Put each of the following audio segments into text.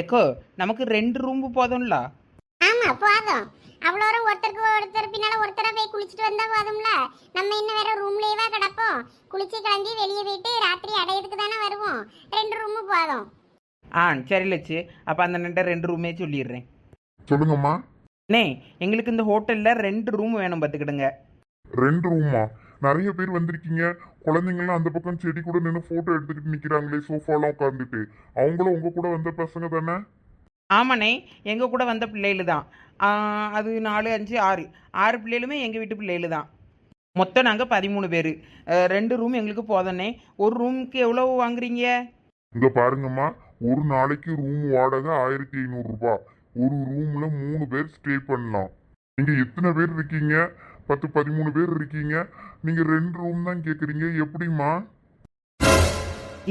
Echo நமக்கு ரெண்டு room போதும்ல? ஆமா போதும். அவ்வளோ தூரம் ஒருத்தருக்கு ஒருத்தர் பின்னால ஒருத்தரா போய் குளிச்சுட்டு வந்தா போதும்ல? நம்ம இன்னும் வேற ரூம்லயேவா கிடப்போம். குளிச்சு கிளம்பி வெளியே போயிட்டு ராத்திரி அடையதுக்கு தானே வருவோம். ரெண்டு ரூமு போதும். ஆ சரி லட்சு. அப்போ அந்த நண்ட ரெண்டு ரூமே சொல்லிடுறேன். சொல்லுங்கம்மா. அண்ணே எங்களுக்கு இந்த ஹோட்டலில் ரெண்டு ரூம் வேணும் பார்த்துக்கிடுங்க. ரெண்டு ரூமா நிறைய பேர் வந்திருக்கீங்க. குழந்தைங்களாம் அந்த பக்கம் செடி கூட நின்று போட்டோ எடுத்துக்கிட்டு நிக்கிறாங்களே சோஃபாலாம் உட்காந்துட்டு அவங்களும் உங்க கூட வந்த பசங்க தானே? ஆமாண்ணே எங்கள் கூட வந்த பிள்ளைகள் தான். அது நாலு அஞ்சு ஆறு. ஆறு பிள்ளைகளுமே எங்கள் வீட்டு பிள்ளைகள் தான். மொத்தம் நாங்கள் பதிமூணு பேர். ரெண்டு ரூம் எங்களுக்கு போதண்ணே ஒரு ரூமுக்கு எவ்வளோ வாங்குறீங்க? இங்க பாருங்கம்மா ஒரு நாளைக்கு ரூம் வாடகை ஆயிரத்தி ஐநூறு ரூபாய் ஒரு ரூம்ல மூணு பேர் ஸ்டே பண்ணலாம். நீங்க எத்தனை பேர் இருக்கீங்க? பத்து பதிமூணு பேர் இருக்கீங்க. நீங்க ரெண்டு ரூம் தான் கேக்குறீங்க. எப்படிம்மா?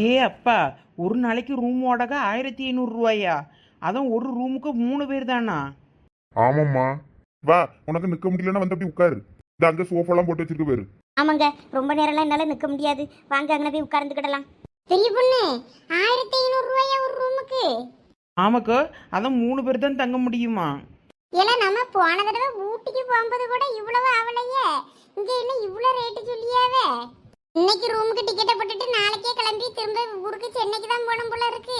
ஏ அப்பா ஒரு நாளைக்கு ரூம் வாடகை ஆயிரத்தி ஐநூறுரூவாயா அதான் ஒரு ரூமுக்கு மூணு பேர் தானா? ஆமாம்மா. வா உனக்கு நிக்க முடியலன்னா வந்து அப்படி உட்காரு. இந்த அங்க சோஃபாலாம் போட்டு வச்சிருக்க பேரு. ஆமாங்க ரொம்ப நேரம்லாம் என்னால நிக்க முடியாது. வாங்க அங்கே போய் உட்கார்ந்துக்கிடலாம் பெரிய பொண்ணு ஆயிரத்தி ஐநூறு ரூபாயா ஒரு ரூமுக்கு ஆமாக்கோ அதான் மூணு பேர் தான் தங்க முடியுமா? ஏன்னா நம்ம போன தடவை ஊட்டிக்கு போகும்போது கூட இவ்வளவு ஆவலையே. இங்க என்ன இவ்வளவு ரேட்டு சொல்லியாவே? இன்னைக்கு ரூமுக்கு டிக்கெட்டை போட்டுட்டு நாளைக்கே கிளம்பி திரும்ப ஊருக்கு சென்னைக்கு தான் போகணும் போல இருக்கு.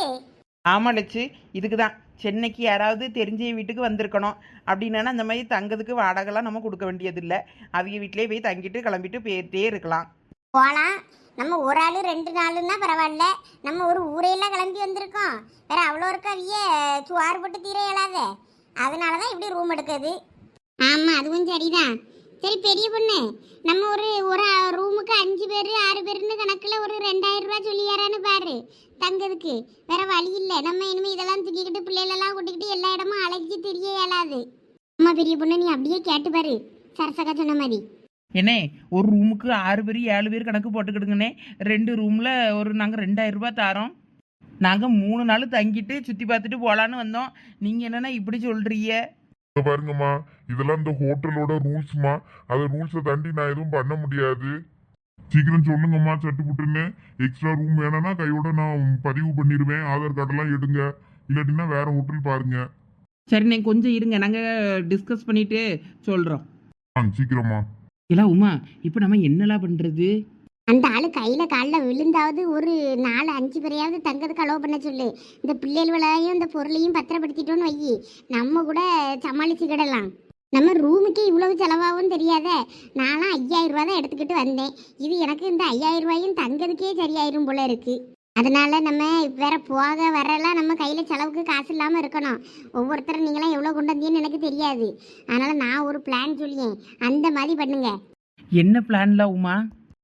ஆமா லட்சு. இதுக்கு தான். சென்னைக்கு யாராவது தெரிஞ்ச வீட்டுக்கு வந்திருக்கணும். அப்படின்னா அந்த மாதிரி தங்கதுக்கு வாடகைலாம் நம்ம கொடுக்க வேண்டியதில்லை. அவங்க வீட்டிலே போய் தங்கிட்டு கிளம்பிட்டு போயிட்டே இருக்கலாம். போகலாம் நம்ம ஒரு ஆள் ரெண்டு நாளுன்னா பரவாயில்ல. நம்ம ஒரு ஊரையெல்லாம் கிளம்பி வந்திருக்கோம். வேற அவ்வளோ இருக்க அவிய. சுவாறு போட்டு தீர இயலாத. அதனால தான் இப்படி ரூம் எடுக்குது ஆமாம் அதுவும் சரிதான். சரி பெரிய பொண்ணு நம்ம ஒரு ஒரு ரூமுக்கு அஞ்சு பேர் ஆறு பேர்னு கணக்கில் ஒரு ரெண்டாயிரம் ரூபா சொல்லியாரான்னு பாரு தங்கதுக்கு. வேற வழி இல்லை. நம்ம இனிமேல் இதெல்லாம் தூக்கிக்கிட்டு பிள்ளைகளெல்லாம் கூட்டிக்கிட்டு எல்லா இடமும் அழைச்சி தெரிய இயலாது. அம்மா பெரிய பொண்ணு நீ அப்படியே கேட்டு பாரு. சரசக்கா சொன்ன மாதிரி. என்னே ஒரு ரூமுக்கு ஆறு பேர் ஏழு பேர் கணக்கு போட்டுக்கிடுங்கண்ணே. ரெண்டு ரூமில் ஒரு நாங்கள் ரெண்டாயிரம் ரூபாய் தாரோம். நாங்கள் மூணு நாள் தங்கிட்டு சுற்றி பார்த்துட்டு போகலான்னு வந்தோம். நீங்கள் என்னென்னா இப்படி சொல்கிறீங்க இங்க பாருங்கம்மா இதெல்லாம் இந்த ஹோட்டலோட ரூல்ஸ்மா. அந்த ரூல்ஸை தாண்டி நான் எதுவும் பண்ண முடியாது. சீக்கிரம் சொல்லுங்கம்மா சட்டுப்புட்டுன்னு எக்ஸ்ட்ரா ரூம் வேணும்னா கையோட நான் பதிவு பண்ணிடுவேன் ஆதார் கார்டெல்லாம் எடுங்க. இல்லாட்டினா வேற ஹோட்டல் பாருங்க. சரிண்ணே கொஞ்சம் இருங்க. நாங்கள் டிஸ்கஸ் பண்ணிவிட்டு சொல்கிறோம் ஆ சீக்கிரமா இல்லை உமா இப்போ நம்ம என்னலாம் பண்ணுறது அந்த ஆளு கையில காலில் விழுந்தாவது ஒரு நாலு அஞ்சு பேரையாவது தங்கறதுக்கு அலோவ் பண்ண சொல்லு. இந்த பிள்ளைகளையும் இந்த பொருளையும் பத்திரப்படுத்திட்டோன்னு வை நம்ம கூட சமாளிச்சுக்கிடலாம் நம்ம ரூமுக்கு இவ்வளவு செலவாகும் தெரியாத நானும் ஐயாயிரம் ரூபா தான் எடுத்துக்கிட்டு வந்தேன். இது எனக்கு இந்த ஐயாயிரம் ரூபாயும் தங்கறதுக்கே சரியாயிரும் போல இருக்கு. அதனால நம்ம வேற போக வரலாம். நம்ம கையில் செலவுக்கு காசு இல்லாமல் இருக்கணும். ஒவ்வொருத்தரும் நீங்களாம் எவ்வளோ கொண்டு வந்தீங்கன்னு எனக்கு தெரியாது. அதனால நான் ஒரு பிளான் சொல்லியேன். அந்த மாதிரி பண்ணுங்க. என்ன பிளான்ல உமா?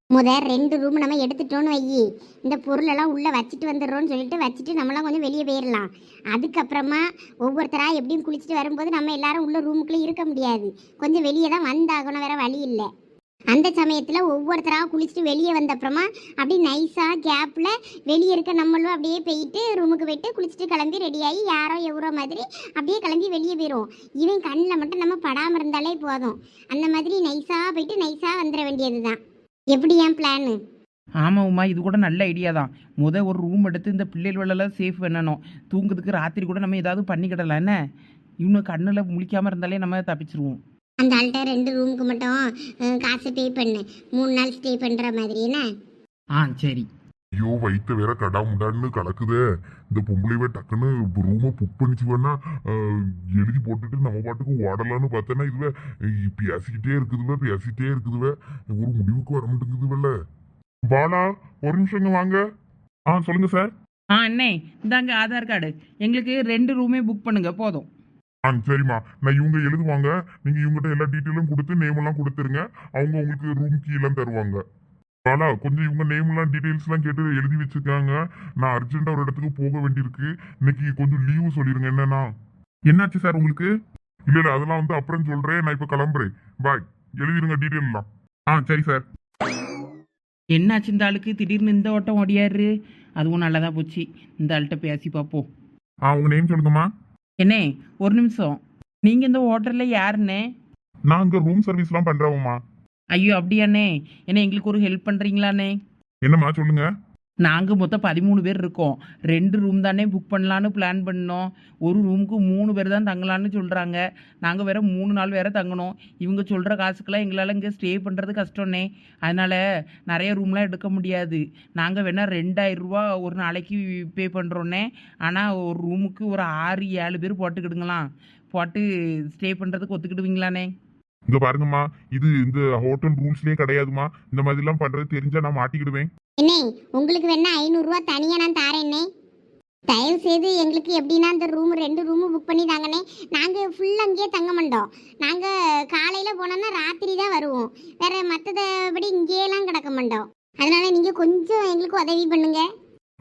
முத ரெண்டு ரூம் நம்ம எடுத்துட்டோன்னு வை இந்த பொருளெல்லாம் உள்ளே வச்சுட்டு வந்துடுறோம்னு சொல்லிட்டு வச்சுட்டு நம்மளாம் கொஞ்சம் வெளியே போயிடலாம் அதுக்கப்புறமா ஒவ்வொருத்தரா எப்படியும் குளிச்சுட்டு வரும்போது நம்ம எல்லாரும் உள்ள ரூமுக்குள்ளே இருக்க முடியாது. கொஞ்சம் வெளியே தான் வந்தாகணும் வேற வழி இல்லை. அந்த சமயத்தில் ஒவ்வொருத்தராக குளிச்சுட்டு வெளியே வந்தப்புறமா அப்படியே நைஸாக கேப்பில் வெளியே இருக்க நம்மளும் அப்படியே போயிட்டு ரூமுக்கு போயிட்டு குளிச்சுட்டு கிளம்பி ரெடியாகி யாரோ எவ்வளோ மாதிரி அப்படியே கிளம்பி வெளியே போயிடுவோம் இவன் கண்ணில் மட்டும் நம்ம படாமல் இருந்தாலே போதும். அந்த மாதிரி நைஸாக போயிட்டு நைஸாக வந்துட வேண்டியது தான் எப்படி என் பிளானு ஆமாம் உமா இது கூட நல்ல ஐடியா தான். முத ஒரு ரூம் எடுத்து இந்த பிள்ளைகளெல்லாம் சேஃப் பண்ணணும். தூங்குறதுக்கு ராத்திரி கூட நம்ம ஏதாவது பண்ணிக்கிடலாம் என்ன? இவனு கண்ணில் முழிக்காமல் இருந்தாலே நம்ம தப்பிச்சிருவோம். அந்த ஆள்கிட்ட ரெண்டு ரூமுக்கு மட்டும் காசு பே பண்ணு. மூணு நாள் ஸ்டே பண்ணுற மாதிரி என்ன? ஆ சரி. ஐயோ வயித்த வேற கடா முடான்னு கலக்குதே. இந்த பொம்பளைவே டக்குன்னு ரூமை புக் பண்ணிச்சு வேணா எழுதி போட்டுட்டு நம்ம பாட்டுக்கு ஓடலான்னு பார்த்தேன்னா இதுவே பேசிக்கிட்டே இருக்குதுவே பேசிக்கிட்டே இருக்குதுவே. ஒரு முடிவுக்கு வர மாட்டேங்குதுவல்ல. பாலா ஒரு நிமிஷங்க வாங்க. ஆ சொல்லுங்க சார். ஆ அண்ணே இந்தாங்க ஆதார் கார்டு. எங்களுக்கு ரெண்டு ரூமே புக் பண்ணுங்க போதும். ஆ சரிம்மா. நான் இவங்க எழுதுவாங்க நீங்க இவங்ககிட்ட எல்லா டீட்டெயிலும் கொடுத்து நேம் எல்லாம் கொடுத்துருங்க. அவங்க உங்களுக்கு ரூம் கீ எல்லாம் தருவாங்க. பாலா கொஞ்சம் இவங்க நேம் எல்லாம் டீட்டெயில்ஸ் எல்லாம் கேட்டு எழுதி வச்சிருக்காங்க. நான் அர்ஜென்ட்டா ஒரு இடத்துக்கு போக வேண்டியிருக்கு. இன்னைக்கு கொஞ்சம் லீவு சொல்லிருங்க. என்னன்னா? என்னாச்சு சார் உங்களுக்கு? இல்ல இல்ல அதெல்லாம் வந்து அப்புறம் சொல்றேன். நான் இப்ப கிளம்புறேன். பாய் எழுதிருங்க டீட்டெயில் எல்லாம். ஆ சரி சார் என்னாச்சு இந்த ஆளுக்கு? திடீர்னு இந்த ஓட்டம் ஓடியாரு. அதுவும் நல்லதா போச்சு. இந்த ஆள்கிட்ட பேசி பார்ப்போம் ஆ உங்க நேம் சொல்லுங்கம்மா. என்னே ஒரு நிமிஷம். நீங்கள் இந்த ஹோட்டலில் யாருண்ணே நான் இங்க ரூம் சர்வீஸ்லாம் பண்றேன்மா ஐயோ அப்படியாண்ணே. என்ன எங்களுக்கு ஒரு ஹெல்ப் பண்ணுறீங்களாண்ணே என்னம்மா சொல்லுங்க. நாங்கள் மொத்தம் பதிமூணு பேர் இருக்கோம். ரெண்டு ரூம் தானே புக் பண்ணலான்னு பிளான் பண்ணோம். ஒரு ரூமுக்கு மூணு பேர் தான் தங்கலான்னு சொல்கிறாங்க நாங்கள் வேற மூணு நாள் வேற தங்கணும். இவங்க சொல்கிற காசுக்கெல்லாம் எங்களால் இங்கே ஸ்டே பண்ணுறது கஷ்டம்னே அதனால் நிறைய ரூம்லாம் எடுக்க முடியாது. நாங்கள் வேணால் ரெண்டாயிரம் ரூபா ஒரு நாளைக்கு பே பண்ணுறோன்னே ஆனால் ஒரு ரூமுக்கு ஒரு ஆறு ஏழு பேர் போட்டுக்கிடுங்களாம். போட்டு ஸ்டே பண்ணுறதுக்கு ஒத்துக்கிடுவீங்களாண்ணே? இங்க பாருங்கம்மா இது இந்த ஹோட்டல் ரூல்ஸ்லயே கிடையாதுமா இந்த மாதிரி எல்லாம் பண்றது தெரிஞ்சா நான் மாட்டிக்கிடுவேன். என்னே உங்களுக்கு வேணா ஐநூறுரூவா தனியாக நான் தாரேன்னே தயவு செய்து எங்களுக்கு எப்படின்னா அந்த ரூம் ரெண்டு ரூமு புக் பண்ணி தாங்கண்ணே. நாங்கள் ஃபுல் அங்கேயே தங்க மாட்டோம். நாங்கள் காலையில் போனோம்னா ராத்திரி தான் வருவோம். வேற மற்றபடி இங்கேயெல்லாம் கிடக்க மாட்டோம். அதனால நீங்கள் கொஞ்சம் எங்களுக்கு உதவி பண்ணுங்கள்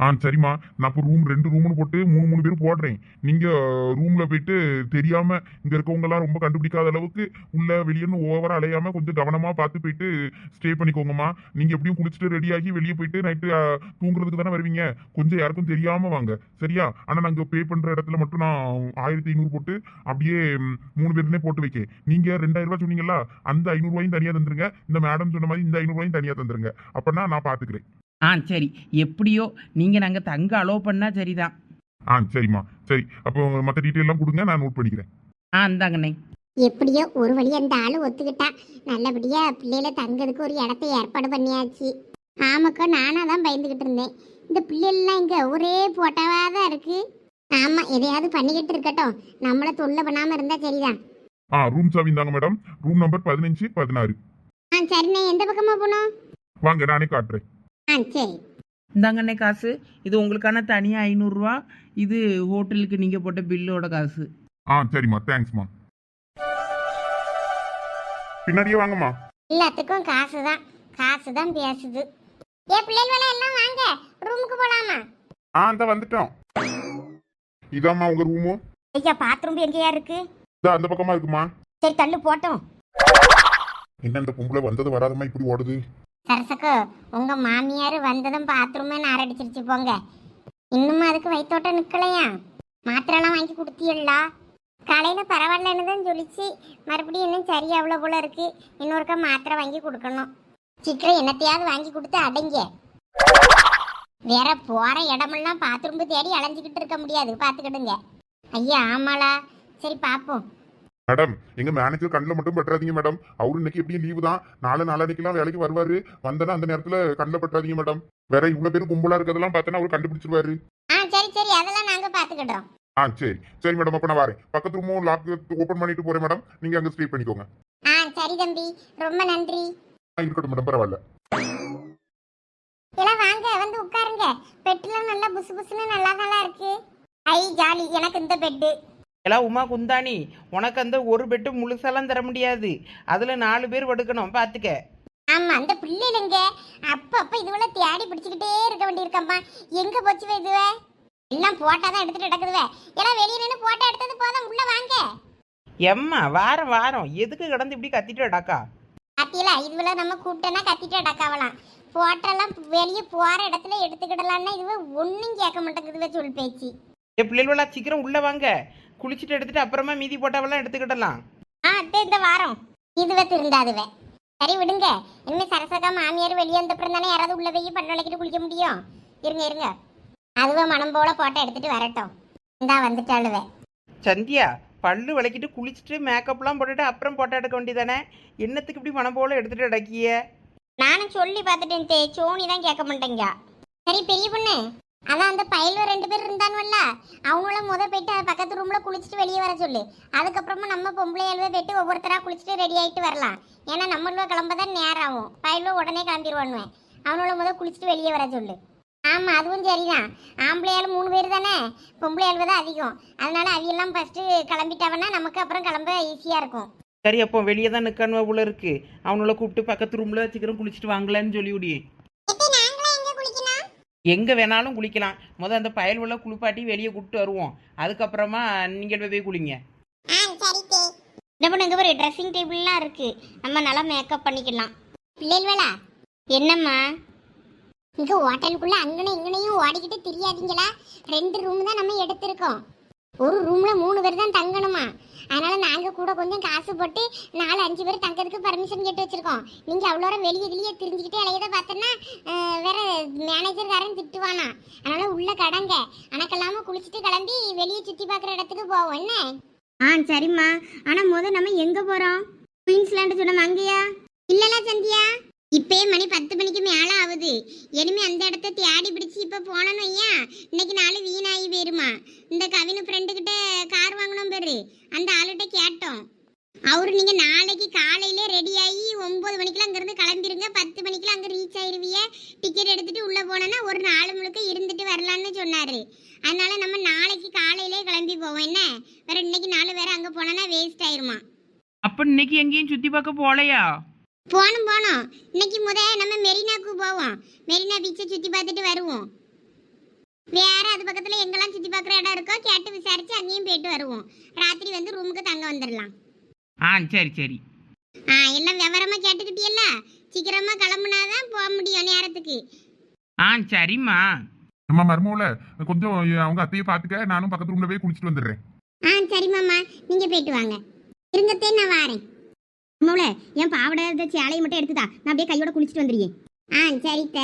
ஆ சரிம்மா. நான் இப்போ ரூம் ரெண்டு ரூம்னு போட்டு மூணு மூணு பேர் போடுறேன். நீங்கள் ரூமில் போயிட்டு தெரியாமல் இங்கே இருக்கவங்கெல்லாம் ரொம்ப கண்டுபிடிக்காத அளவுக்கு உள்ள வெளியேன்னு ஓவராக அலையாமல் கொஞ்சம் கவனமாக பார்த்து போயிட்டு ஸ்டே பண்ணிக்கோங்கம்மா. நீங்கள் எப்படியும் குளிச்சுட்டு ரெடியாகி வெளியே போயிட்டு நைட்டு தூங்குறதுக்கு தானே வருவீங்க? கொஞ்சம் யாருக்கும் தெரியாமல் வாங்க. சரியா? ஆனால் நாங்கள் பே பண்ணுற இடத்துல மட்டும் நான் ஆயிரத்தி ஐநூறு போட்டு அப்படியே மூணு பேருனே போட்டு வைக்கேன். நீங்கள் ரெண்டாயிரம் ரூபாய் சொன்னீங்களா அந்த ஐநூறுரூவாயும் தனியாக தந்துருங்க. இந்த மேடம் சொன்ன மாதிரி இந்த ஐநூறுரூவாயும் தனியாக தந்துருங்க. அப்படின்னா நான் பார்த்துக்குறேன் ஆ சரி. எப்படியோ நீங்கள் நாங்கள் தங்க அலோவ் பண்ணால் சரிதான். ஆ சரிம்மா. சரி. அப்போ மற்ற டீட்டெயில் எல்லாம் கொடுங்க. நான் நோட் பண்ணிக்கிறேன். ஆ இந்தாங்கண்ணே எப்படியோ ஒரு வழி அந்த ஆளு ஒத்துக்கிட்டா. நல்லபடியா பிள்ளையில தங்கிறதுக்கு ஒரு இடத்த ஏற்பாடு பண்ணியாச்சு. ஆமாக்கா நானாக தான் பயந்துக்கிட்டு இருந்தேன். இந்த பிள்ளைகள்லாம் இங்கே ஒரே போட்டாவா தான் இருக்கு. ஆமாம் எதையாவது பண்ணிக்கிட்டு இருக்கட்டும். நம்மளை தொல்லை பண்ணாமல் இருந்தால் சரிதான். ஆ ரூம் சாவி இந்தாங்க மேடம் ரூம் நம்பர் பதினஞ்சு பதினாறு. ஆ சரிண்ணே. எந்த பக்கமாக போகணும்? வாங்க நானே காட்டுறேன். ஆ சரி. இந்தாங்கண்ணே காசு. இது உங்களுக்கான தனியாக ஐநூறுரூவா இது ஹோட்டலுக்கு நீங்கள் போட்ட பில்லோட காசு. ஆ சரிம்மா. தேங்க்ஸ்மா. பின்னாடியே வாங்கம்மா. எல்லாத்துக்கும் காசு தான் காசு தான் பேசுது. ஏ பிள்ளைகள் எல்லாம் வாங்க. ரூமுக்கு போகலாமா ஆ அந்த வந்துட்டோம். இதாம்மா உங்க ரூமு. ஐயா பாத்ரூம் எங்கேயா இருக்கு? இதா அந்த பக்கமா இருக்குமா? சரி தள்ளு போட்டோம். என்ன இந்த பொம்பளை வந்தது வராதமா இப்படி ஓடுது? சரசக்கு உங்க மாமியார் வந்ததும் பாத்ரூமே நாரடிச்சிருச்சு போங்க. இன்னும் அதுக்கு வயித்தோட்டம் நிக்கலையா? மாத்திரைலாம் வாங்கி கொடுத்தீங்களா காலையில் பரவாயில்லன்னு தான் சொல்லிச்சு. மறுபடியும் இன்னும் சரி அவ்வளோ போல இருக்கு. இன்னொருக்கா மாத்திரை வாங்கி கொடுக்கணும். சீக்கிரம் என்னத்தையாவது வாங்கி கொடுத்து அடைங்க. வேற போகிற இடமெல்லாம் பாத்ரூம் தேடி அலைஞ்சிக்கிட்டு இருக்க முடியாது. பார்த்துக்கிடுங்க. ஐயா ஆமாளா? சரி பார்ப்போம். மேடம் எங்க மேனேஜர் கண்ணில் மட்டும் பற்றாதீங்க மேடம் அவரு இன்னைக்கு எப்படியும் லீவு தான். நாலு நாளானிக்கெல்லாம் வேலைக்கு வருவாரு. வந்தனா அந்த நேரத்துல கண்ணில் பற்றாதீங்க மேடம் வேற இவ்வளவு பேர் கும்பலா இருக்கிறதெல்லாம் பார்த்தனா அவர் கண்டுபிடிச்சிருவாரு. ஆ சரி சரி. அதெல்லாம் நாங்க பாத்துக்கிட்டோம் ஆ சரி. சரி மேடம் அப்ப நான் வரேன். பக்கத்து ரூமும் லாக் ஓப்பன் பண்ணிட்டு போறேன் மேடம் நீங்க அங்க ஸ்டே பண்ணிக்கோங்க. ஆ சரி தம்பி. ரொம்ப நன்றி. ஆ, இருக்கட்டும் மேடம் பரவாயில்ல. எல்லாம் வாங்க வந்து உட்காருங்க. பெட்டுலாம் நல்லா புசு புசுன்னு நல்லா நல்லா இருக்கு. ஐ ஜாலி. எனக்கு இந்த பெட்டு. எல்லாம் உமா குந்தாணி உனக்கு அந்த ஒரு பெட்டு முழுசாலாம் தர முடியாது. அதில் நாலு பேர் படுக்கணும். பார்த்துக்க ஆமா அந்த பிள்ளைங்க அப்ப அப்ப இதுவள தேடி பிடிச்சுக்கிட்டே இருக்க வேண்டியிருக்கம்மா எங்க போச்சுவே இதுவே? எல்லாம் போட்டாதான் எடுத்துட்டு நடக்குதுவே. எல்லாம் வெளியே நின்று போட்டோ எடுத்தது போதும் உள்ள வாங்க. எம்மா வாரம் வாரம். எதுக்கு கிடந்து இப்படி கத்திட்டு அடாக்கா கத்தியில இதுவள நம்ம கூப்பிட்டேன்னா கத்திட்டு அடக்காவலாம் போட்டெல்லாம் வெளியே போற இடத்துல எடுத்துக்கிடலான்னா இதுவே ஒன்றும் கேட்க மாட்டேங்குதுவே சொல் பேச்சு. என் பிள்ளைகளா சீக்கிரம் உள்ளே வாங்க. குளிச்சுட்டு எடுத்துட்டு அப்புறமா மீதி போட்டாவெல்லாம் எடுத்துக்கிடலாம். ஆ அத்தை இந்த வாரம். இதுவே திருந்தாதுவே. சரி விடுங்க. இனிமே சரசகா மாமியார் வெளியே வந்தப்புறம் தானே யாராவது உள்ள போய் பண்ண விளக்கிட்டு குளிக்க முடியும்? இருங்க இருங்க. அதுவே மனம் போல போட்டோ எடுத்துட்டு வரட்டும். இந்தா வந்துட்டாளுவே. சந்தியா பல்லு விளக்கிட்டு குளிச்சுட்டு மேக்கப்லாம் போட்டுட்டு அப்புறம் போட்டோ எடுக்க வேண்டியதானே? என்னத்துக்கு இப்படி மனம் போல எடுத்துட்டு அடக்கிய நானும் சொல்லி பார்த்துட்டேன் தே. சோனி தான் கேட்க மாட்டேங்க. சரி பெரிய பொண்ணு. அதான் அந்த பயல்வ ரெண்டு பேர் இருந்தானுவல்ல. அவங்கள முத போயிட்டு பக்கத்து ரூம்ல குளிச்சுட்டு வெளியே வர சொல்லு. அதுக்கப்புறமா நம்ம பொம்பளையாளுவே போயிட்டு ஒவ்வொருத்தரா குளிச்சுட்டு ரெடி ஆயிட்டு வரலாம். ஏன்னா நம்மளுவ கிளம்பதான் நேரம் ஆகும் பயல்வ உடனே கிளம்பிடுவானுவேன். அவனோட முத குளிச்சுட்டு வெளியே வர சொல்லு. ஆமா அதுவும் சரிதான். ஆம்பளையாள் மூணு பேர் தானே? பொம்பளையாள் தான் அதிகம். அதனால அவையெல்லாம் ஃபர்ஸ்ட் கிளம்பிட்டாவன்னா நமக்கு அப்புறம் கிளம்ப ஈஸியா இருக்கும். சரி அப்போ வெளியே தான் நிற்கணும் அவ்வளோ இருக்கு. அவனோட கூப்பிட்டு பக்கத்து ரூமில் சீக்கிரம் குளிச்சுட்டு வாங்கலான்னு சொல்லி விடியே எங்கே வேணாலும் குளிக்கலாம். முதல் அந்த பயல் உள்ள குளிப்பாட்டி வெளியே கூப்பிட்டு வருவோம். அதுக்கப்புறமா நீங்கள் போய் குளிங்க. ஆ சரி தே. என்ன பண்ணுங்க ஒரு ட்ரெஸ்ஸிங் டேபிள்லாம் இருக்கு. நம்ம நல்லா மேக்கப் பண்ணிக்கலாம். பிள்ளைகளா என்னம்மா? இங்கே ஹோட்டலுக்குள்ளே அங்கனே இங்கனையும் ஓடிக்கிட்டு தெரியாதீங்களா? ரெண்டு ரூம் தான் நம்ம எடுத்திருக்கோம். ஒரு ரூம்ல மூணு பேர் தான் கூட கொஞ்சம் காசு போட்டு நாலு அஞ்சு பேர் தங்கறதுக்கு பர்மிஷன் கேட்டு வச்சுருக்கோம். நீங்கள் அவ்வளோ நேரம் வெளியே வெளியே தெரிஞ்சுக்கிட்டே இலையத பார்த்தோன்னா வேற மேனேஜர் காரன் திட்டுவானா? அதனால் உள்ளே கடங்க. அணக்கெல்லாமல் குளிச்சுட்டு கிளம்பி வெளியே சுற்றி பார்க்குற இடத்துக்கு போவோம். என்ன? ஆ சரிம்மா. ஆனால் முதல் நம்ம எங்கே போகிறோம் குயின்ஸ்லாண்டு சொன்னோம் அங்கேயா? இல்லைல்ல சந்தியா? மணி பத்து மணிக்கு மேலே ஆகுது. இனிமே அந்த இடத்த தேடி பிடிச்சி இப்போ போனோன்னு ஐயா இன்னைக்கு நாள் வீணாகி போயிருமா. இந்த கவினு ஃப்ரெண்டுக்கிட்ட கார் வாங்கணும் பேரு. அந்த ஆளுகிட்ட கேட்டோம். அவரு நீங்கள் நாளைக்கு காலையில ரெடி ஆகி மணிக்கெலாம் அங்கேருந்து கிளம்பிருங்க. பத்து மணிக்கெல்லாம் அங்கே ரீச் ஆயிருவிய. டிக்கெட் எடுத்துகிட்டு உள்ளே போனோன்னா ஒரு நாள் முழுக்க இருந்துட்டு வரலான்னு சொன்னார். அதனால் நம்ம நாளைக்கு காலையிலே கிளம்பி போவோம். என்ன? வேறு இன்னைக்கு நாள் வேறு அங்கே போனோன்னா வேஸ்ட் ஆயிருமா. அப்போ இன்னைக்கு எங்கேயும் சுற்றி பார்க்க போகலையா போனோம் போனோம் இன்னைக்கு முத நம்ம மெரினாக்கு போவோம். மெரினா பீச்சை சுத்தி பார்த்துட்டு வருவோம். வேற அது பக்கத்துல எங்கெல்லாம் சுத்தி பார்க்குற இடம் இருக்கோ கேட்டு விசாரிச்சு அங்கேயும் போயிட்டு வருவோம். ராத்திரி வந்து ரூமுக்கு தங்க வந்துடலாம் ஆ சரி சரி. ஆ எல்லாம் விவரமா கேட்டுக்கிட்டியல்ல? சீக்கிரமா கிளம்புனாதான் போக முடியும் நேரத்துக்கு. ஆ சரிம்மா. நம்ம மருமவுல கொஞ்சம் அவங்க அத்தையை பாத்துக்க நானும் பக்கத்து ரூம்ல போய் குளிச்சுட்டு வந்துடுறேன். ஆ சரி மாமா நீங்க போயிட்டு வாங்க. இருங்கத்தே நான் வாரேன். அம்மாவுல என் பாவடை சேலையை மட்டும் எடுத்துதா? நான் அப்படியே கையோட குளிச்சுட்டு வந்துடுறேன் ஆ சரித்த.